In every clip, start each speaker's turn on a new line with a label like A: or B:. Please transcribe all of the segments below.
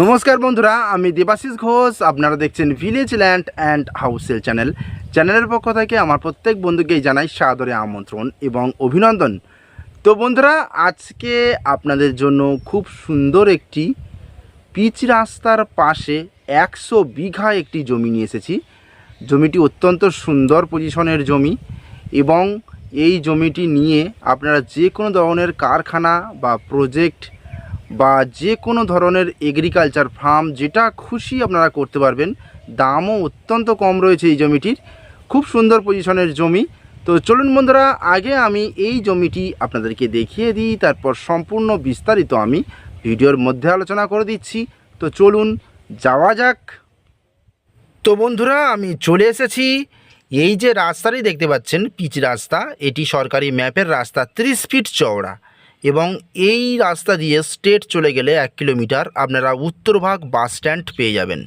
A: নমস্কার বন্ধুরা, আমি দেবাশিস ঘোষ। আপনারা দেখছেন ভিলেজ ল্যান্ড অ্যান্ড হাউসেল চ্যানেল চ্যানেলের পক্ষ থেকে আমার প্রত্যেক বন্ধুকেই জানাই সাদরে আমন্ত্রণ এবং অভিনন্দন। তো বন্ধুরা, আজকে আপনাদের জন্য খুব সুন্দর একটি পিচ রাস্তার পাশে একশো বিঘা একটি জমি নিয়ে এসেছি। জমিটি অত্যন্ত সুন্দর পজিশনের জমি এবং এই জমিটি নিয়ে আপনারা যে কোনো ধরনের কারখানা বা প্রজেক্ট বা যে কোনো ধরনের এগ্রিকালচার ফার্ম যেটা খুশি আপনারা করতে পারবেন, দামও অত্যন্ত কম রয়েছে এই জমিটির, খুব সুন্দর পজিশনের জমি। তো চলুন বন্ধুরা, আগে আমি এই জমিটি আপনাদেরকে দেখিয়ে দিই, তারপর সম্পূর্ণ বিস্তারিত আমি ভিডিওর মধ্যে আলোচনা করে দিচ্ছি। তো চলুন, যাওয়া যাক। তো বন্ধুরা, আমি চলে এসেছি। এই যে রাস্তাটি দেখতে পাচ্ছেন, পিচ রাস্তা, এটি সরকারি ম্যাপের রাস্তা, ত্রিশ ফিট চওড়া। এবং এই রাস্তা দিয়ে স্টেট চলে গেলে এক কিলোমিটার আপনারা উত্তরভাগ বাস স্ট্যান্ড পেয়ে যাবেন।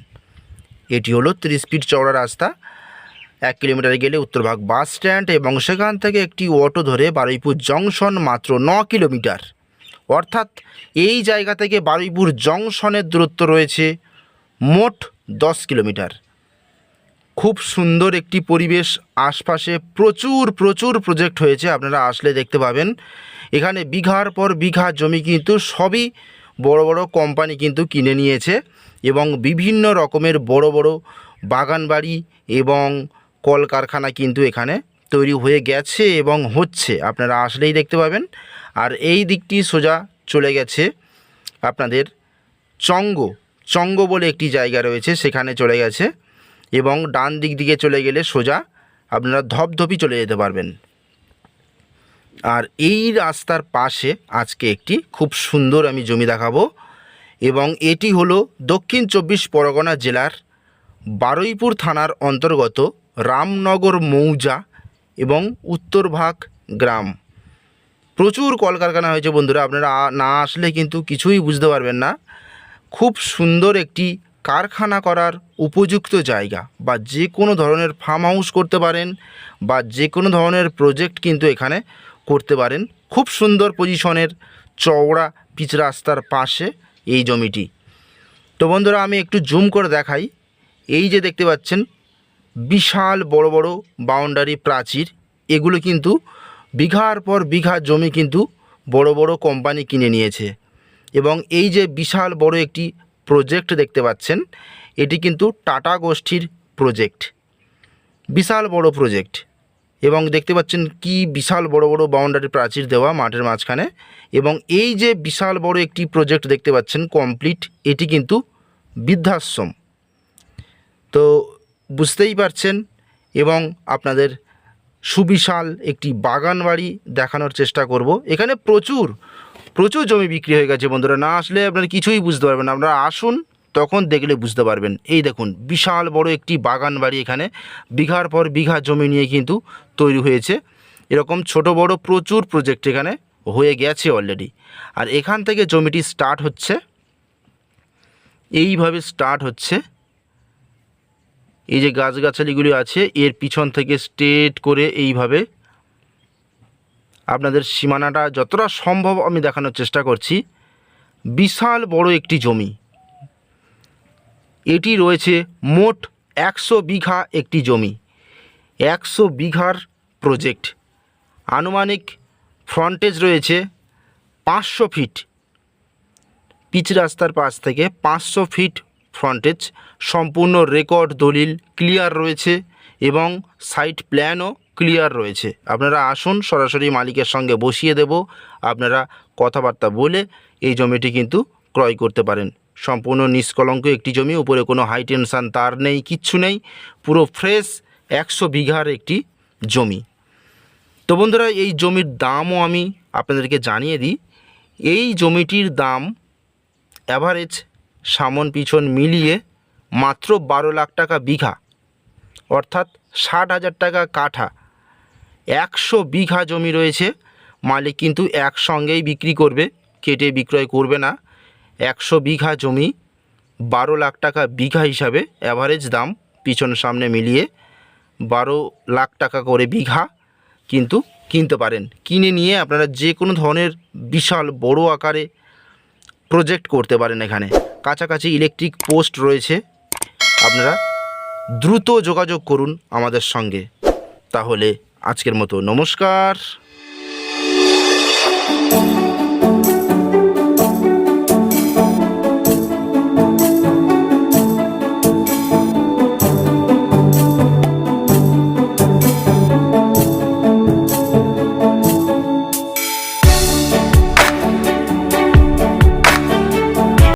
A: এটি হলো ত্রিশ ফিট চওড়া রাস্তা। এক কিলোমিটার গেলে উত্তরভাগ বাস স্ট্যান্ড এবং সেখান থেকে একটি অটো ধরে বারুইপুর জংশন মাত্র ন কিলোমিটার। অর্থাৎ এই জায়গা থেকে বারুইপুর জংশনের দূরত্ব রয়েছে মোট দশ কিলোমিটার। খুব সুন্দর একটি পরিবেশ। আশপাশে প্রচুর প্রচুর প্রজেক্ট হয়েছে। আপনারা আসলে দেখতে পাবেন। এখানে বিঘার পর বিঘা জমি কিন্তু সবই বড় বড় কোম্পানি কিন্তু কিনে নিয়েছে এবং বিভিন্ন রকমের বড় বড় বাগান বাড়ি এবং কলকারখানা কিন্তু এখানে তৈরি হয়ে গেছে এবং হচ্ছে। আপনারা আসলেই দেখতে পাবেন। আর এই দিকটি সোজা চলে গেছে আপনাদের চঙ্গ। চঙ্গ বলে একটি জায়গা রয়েছে, সেখানে চলে গেছে এবং ডান দিক দিকে চলে গেলে সোজা আপনারা ধপধপি চলে যেতে পারবেন। আর এই রাস্তার পাশে আজকে একটি খুব সুন্দর আমি জমি দেখাবো এবং এটি হলো দক্ষিণ চব্বিশ পরগনা জেলার বারুইপুর থানার অন্তর্গত রামনগর মৌজা এবং উত্তরভাগ গ্রাম। প্রচুর কলকারখানা হয়েছে বন্ধুরা, আপনারা না আসলে কিন্তু কিছুই বুঝতে পারবেন না। খুব সুন্দর একটি কারখানা করার উপযুক্ত জায়গা বা যে কোনো ধরনের ফার্ম হাউস করতে পারেন বা যে কোনো ধরনের প্রজেক্ট কিন্তু এখানে করতে পারেন। খুব সুন্দর পজিশনের চওড়া পিচ রাস্তার পাশে এই জমিটি। তো বন্ধুরা, আমি একটু জুম করে দেখাই। এই যে দেখতে পাচ্ছেন, বিশাল বড় বড় বাউন্ডারি প্রাচীর। এগুলো কিন্তু বিঘার পর বিঘা জমি কিন্তু বড় বড় কোম্পানি কিনে নিয়েছে। এবং এই যে বিশাল বড় একটি প্রজেক্ট দেখতে পাচ্ছেন, এটি কিন্তু টাটা গোষ্ঠীর প্রজেক্ট বিশাল বড় প্রজেক্ট এবং দেখতে পাচ্ছেন কি বিশাল বড় বড় বাউন্ডারি প্রাচীর দেওয়া মাঠের মাঝখানে। এবং এই যে বিশাল বড় একটি প্রজেক্ট দেখতে পাচ্ছেন কমপ্লিট এটি কিন্তু বৃদ্ধাশ্রম। তো বুঝতেই পারছেন এবং আপনাদের সুবিশাল একটি বাগান বাড়ি দেখানোর চেষ্টা করব। এখানে প্রচুর প্রচুর জমি বিক্রি হয়ে গেছে বন্ধুরা। না আসলে আপনারা কিছুই বুঝতে পারবেন আপনারা আসুন তখন দেখলে বুঝতে পারবেন। এই দেখুন, বিশাল বড় একটি বাগান বাড়ি এখানে। বিঘার পর বিঘা জমি নিয়ে কিন্তু তৈরি হয়েছে। এরকম ছোট বড় প্রচুর প্রজেক্ট এখানে হয়ে গেছে অলরেডি আর এখান থেকে জমিটি স্টার্ট হচ্ছে। এইভাবে স্টার্ট হচ্ছে। এই যে গাছগাছালিগুলি আছে, এর পিছন থেকে স্ট্রেট করে এইভাবে আপনাদের সীমানাটা যতটা সম্ভব আমি দেখানোর চেষ্টা করছি। বিশাল বড় একটি জমি। এটি রয়েছে মোট একশো বিঘা একটি জমি, একশো বিঘার প্রজেক্ট আনুমানিক ফ্রন্টেজ রয়েছে পাঁচশো ফিট পিচ রাস্তার পাশ থেকে পাঁচশো ফিট ফ্রন্টেজ সম্পূর্ণ রেকর্ড দলিল ক্লিয়ার রয়েছে এবং সাইট প্ল্যানও ক্লিয়ার রয়েছে। আপনারা আসুন, সরাসরি মালিকের সঙ্গে বসিয়ে দেব। আপনারা কথাবার্তা বলে এই জমিটি কিন্তু ক্রয় করতে পারেন। সম্পূর্ণ নিষ্কলঙ্ক একটি জমি, উপরে কোনো হাই টেনশান তার নেই, কিচ্ছু নেই, পুরো ফ্রেশ একশো বিঘার একটি জমি। তো বন্ধুরা, এই জমির দামও আমি আপনাদেরকে জানিয়ে দিই। এই জমিটির দাম অ্যাভারেজ সামন পিছন মিলিয়ে মাত্র বারো লাখ টাকা বিঘা, অর্থাৎ ষাট হাজার টাকা কাঠা। একশো বিঘা জমি রয়েছে, মালিক কিন্তু একসঙ্গেই বিক্রি করবে, কেটে বিক্রয় করবে না। একশো বিঘা জমি, বারো লাখ টাকা বিঘা হিসাবে অ্যাভারেজ দাম পিছন সামনে মিলিয়ে বারো লাখ টাকা করে বিঘা কিন্তু কিনতে পারেন। কিনে নিয়ে আপনারা যে কোনো ধরনের বিশাল বড় আকারে প্রজেক্ট করতে পারেন এখানে। কাছাকাছি ইলেকট্রিক পোস্ট রয়েছে। আপনারা দ্রুত যোগাযোগ করুন আমাদের সঙ্গে। তাহলে আজকের মতো নমস্কার।